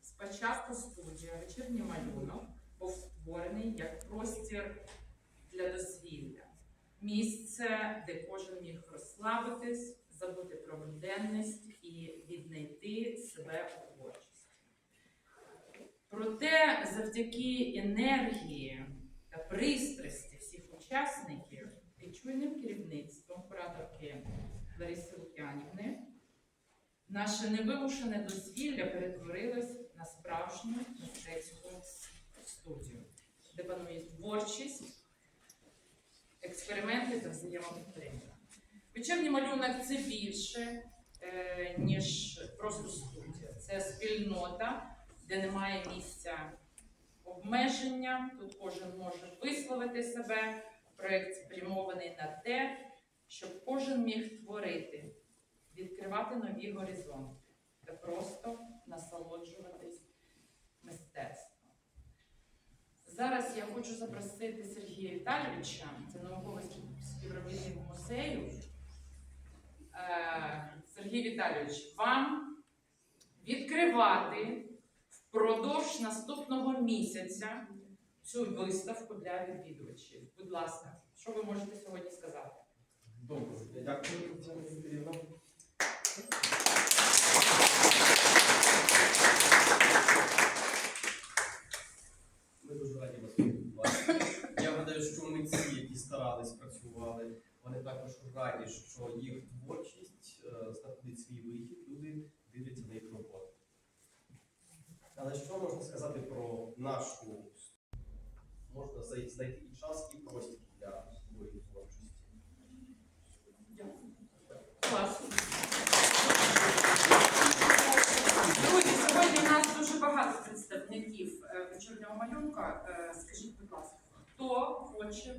Спочатку студія вечірній малюнок був створений як простір для дозвілля, місце, де кожен міг розслабитись, забути про буденність і віднайти себе у творчості. Проте завдяки енергії та пристрасті всіх учасників під чуйним керівництвом кураторки Лариси Лук'янівни наше невимушене дозвілля перетворилось на справжню мистецьку студію, де панує творчість, експерименти та взаємопідтримка. Вечірній малюнок це більше, е, ніж просто студія. Це спільнота, де немає місця обмеження. Тут кожен може висловити себе. Проєкт спрямований на те, щоб кожен міг відкривати нові горизонти та просто насолоджуватись мистецтвом. Зараз я хочу запросити Сергія Віталійовича, це науковий співробітник музею. Е, Сергій Віталійович, вам відкривати впродовж наступного місяця цю виставку для відвідувачів. Будь ласка, що ви можете сьогодні сказати? Добре, дякую, Тетяна Юріївна. Ми дуже раді вас бачити. Я гадаю, що митці, які старались, працювали, вони також раді, що їх творчість е, знаходить свій вихід, люди дивляться на їх роботу. Але що можна сказати про нашу? Можна знайти і час, і простір для своєї творчості. Клас. Друзі, сьогодні у нас дуже багато представників малюнка. Е, Скажіть, будь ласка, хто хоче?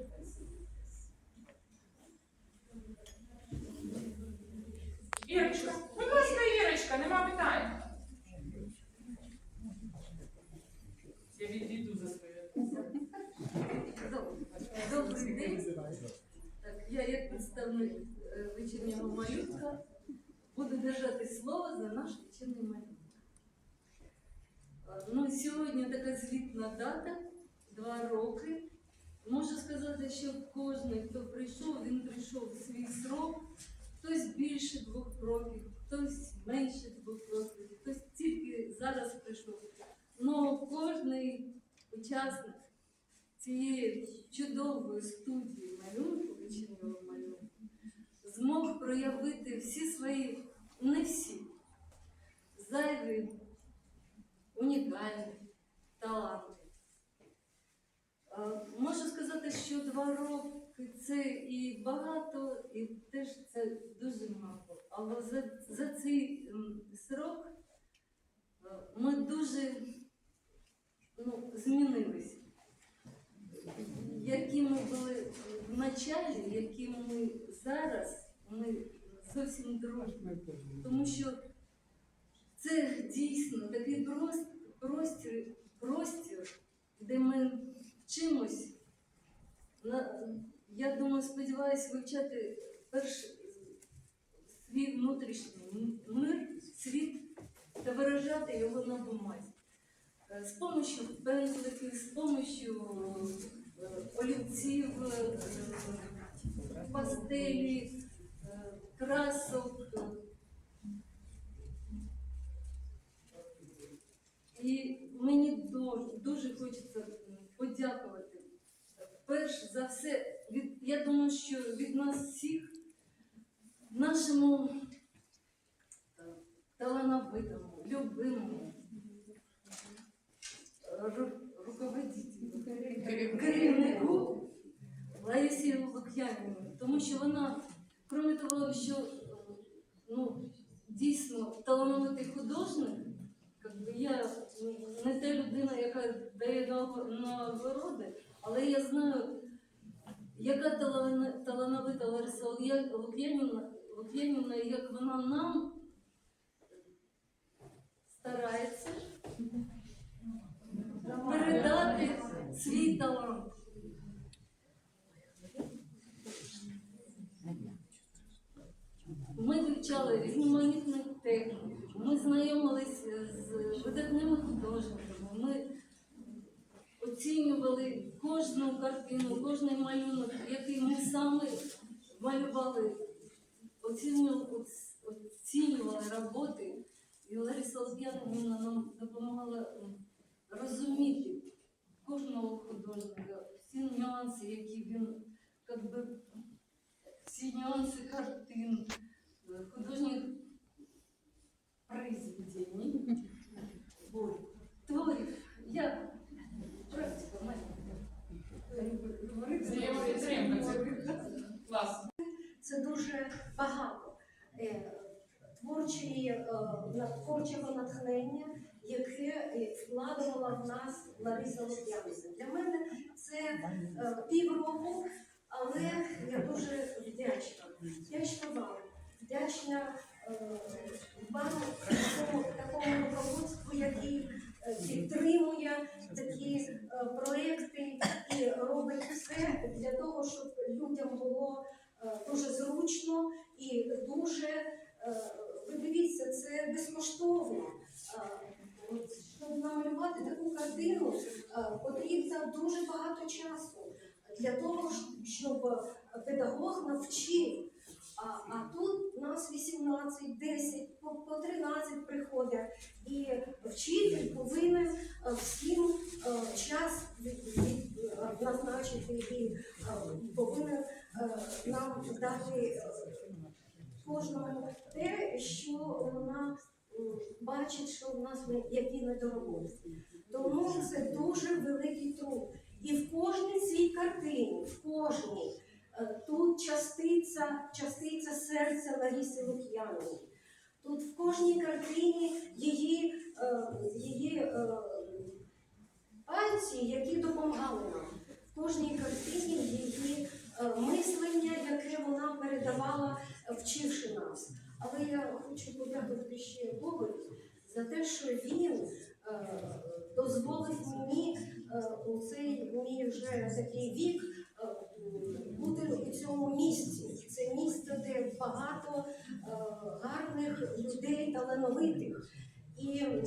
Ірочка, будь ласка, Ірочка, нема питань. Я відійду за свою. Добрий день. Я як представник е, вечірнього малюнка буду держати слово за наш вечірній малюнок. Ну, сьогодні така звітна дата, два роки. Можу сказати, що кожен, хто прийшов, він прийшов в свій срок. Хтось більше двох років, хтось менше двох років, хтось тільки зараз прийшов. Ну, кожен учасник цієї чудової студії малюнку, вечірнього малюнку, змог проявити всі свої, не всі, зайві, унікальні таланти. Е, Можу сказати, що два роки це і багато, і теж це дуже мало. Але за, за цей срок е, ми дуже ну, змінилися які ми були в началі, які ми зараз, ми зовсім дружні. Тому що це дійсно такий прос- простір, простір, де ми вчимось. Я думаю, сподіваюся, вивчати перш свій внутрішній мир, світ та виражати його на бумазі. Е, З допомогою пензликів, з допомогою е, олівців, е, пастелі, красок. е. І мені дуже, дуже хочеться подякувати. Перш за все, від, я думаю, що від нас всіх, нашому талановитому, любимому, ру- руководителю, керівнику Ларисі Лук'янівні, тому що вона, крім того, що ну, дійсно талановитий художник, я не та людина, яка дає нагороди, але я знаю, яка талановита Лариса Лук'янівна, Лук'янівна, як вона нам старається передати свій талант. Ми вивчали різноманітні техніки, ми знайомились з видатними художниками. Ми оцінювали кожну картину, кожний малюнок, який ми самі малювали, оцінювали, оцінювали роботи. І Лариса Лук'янівна нам допомагала розуміти кожного художника, всі нюанси, які він, як би, всі нюанси картин, е, художніх произведений, ой, творів. Я практика. Говорити це клас. це дуже багато е, творчої, е, творчого натхнення, яке е, вкладувала в нас Лариса Лук'янівна. Для мене це півроку, але я дуже вдячна. Вдячна вам, вдячна вам такому, такому який підтримує такі проекти і робить все для того, щоб людям було дуже зручно і дуже, ви дивіться, це безкоштовно. Щоб намалювати таку картину, потрібно дуже багато часу для того, щоб педагог навчив. А, а тут нас 18, 10, по, по 13 приходять, і вчитель повинен е, всім е, час назначити і е, повинен нам дати кожному те, що вона бачить, що в нас які недороботи. Тому це дуже великий труд. І в кожній цій картині, в кожній, тут частиця, частиця серця Ларіси Лук'янової. Тут в кожній картині її, е, її е, пальці, які допомагали нам. В кожній картині її е, мислення, яке вона передавала, е, вчивши нас. Але я хочу подякувати ще Богові за те, що він е, дозволив мені е, у цей мій вже такий вік е, бути у цьому місці. Це місце, де багато е, гарних людей, талановитих. І е,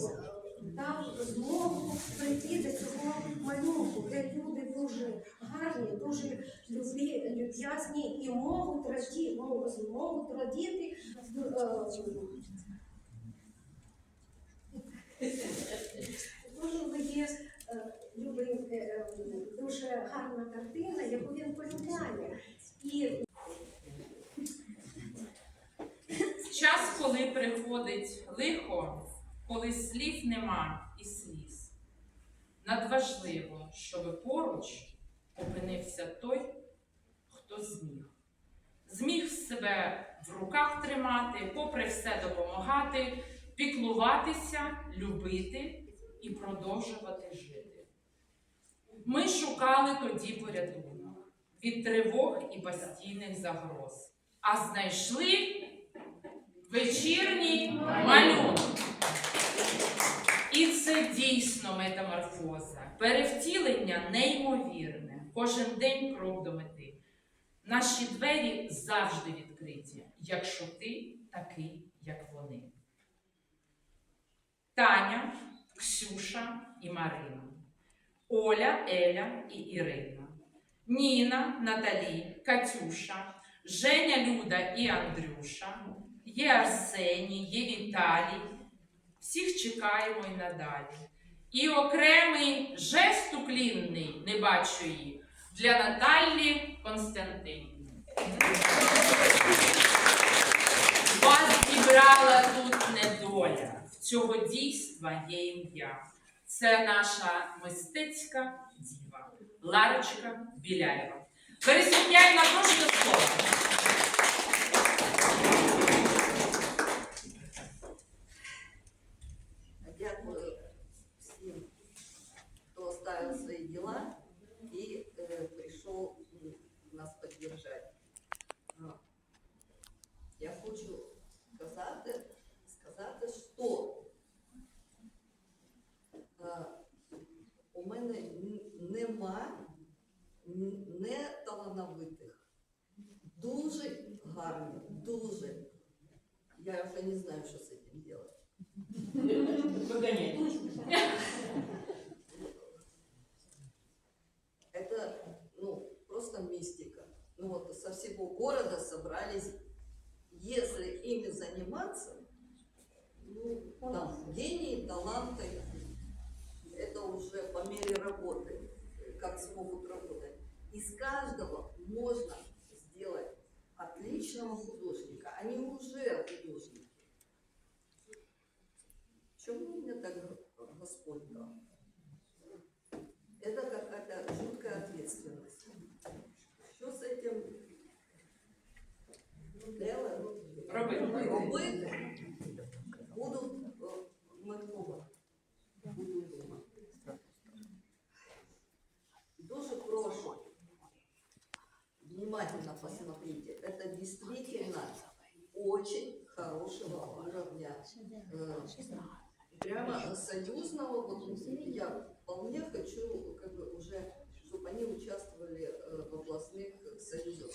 дав змогу прийти до цього малюнку, де люди дуже гарні, дуже любі, люб'язні і можуть раді, можуть, радіти. е, Дуже є любий, е, е, дуже гарна картина, яку він полюбляє. І Час, коли приходить лихо, коли слів нема і сліз. Надважливо, щоб поруч опинився той, хто зміг. Зміг себе в руках тримати, попри все допомагати, піклуватися, любити і продовжувати жити. Ми шукали тоді порятунок від тривог і постійних загроз, а знайшли вечірній малюнок. І це дійсно метаморфоза, перевтілення неймовірне, кожен день крок до мети. Наші двері завжди відкриті, якщо ти такий, як вони. Таня, Ксюша і Марина, Оля, Еля і Ірина, Ніна, Наталі, Катюша, Женя, Люда і Андрюша, є Арсеній, є Віталій. Всіх чекаємо й надалі. І окремий жест уклінний, не бачу її, для Наталі Константинівни. Вас зібрала тут недоля. В цього дійства є ім'я. Це наша мистецька діва Ларочка Біляєва. Пересвітняємо прошу до слова. не неталановитих. Дуже гарні, дуже. Я вже не знаю, що з цим делать. Это ну, просто мистика. Ну вот со всего города собрались, если ими заниматься, ну, там гении, таланты, это уже по мере работы как смогут работать. Из каждого можно сделать отличного художника. Они уже художники. Чему мне так Господь дал? Это какая-то жуткая ответственность. Что с этим делать? Робити. союзного, вот я вполне хочу, как бы уже, чтобы они участвовали э, в областных союзах.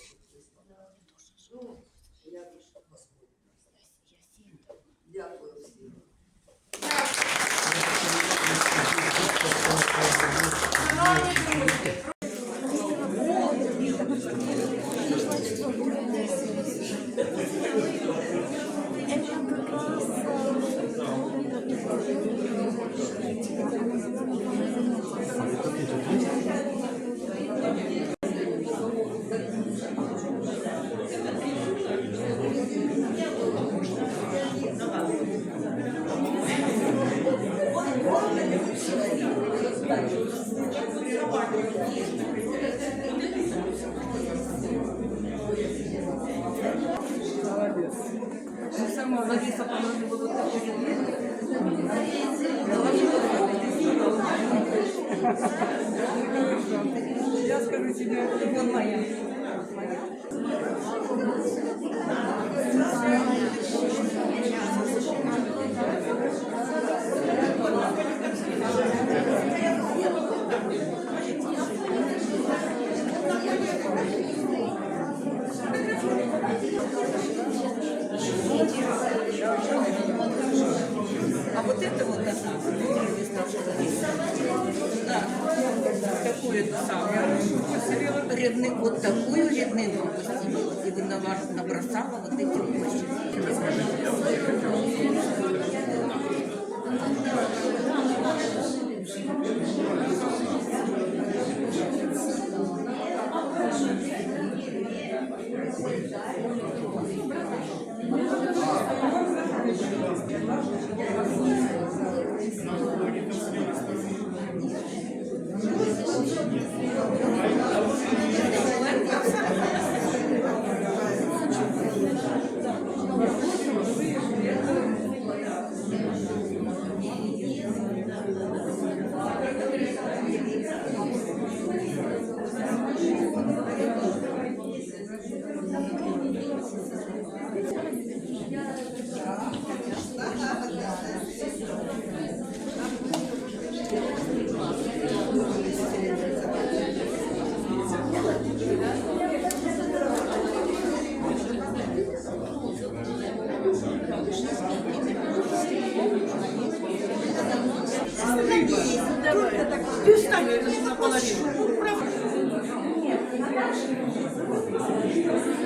Я скажу тебе, это моя. А вот это вот да, такую эту самую рядны, вот такую ряднину выпустила и вынова- набросала вот эти площади. Ты Dios.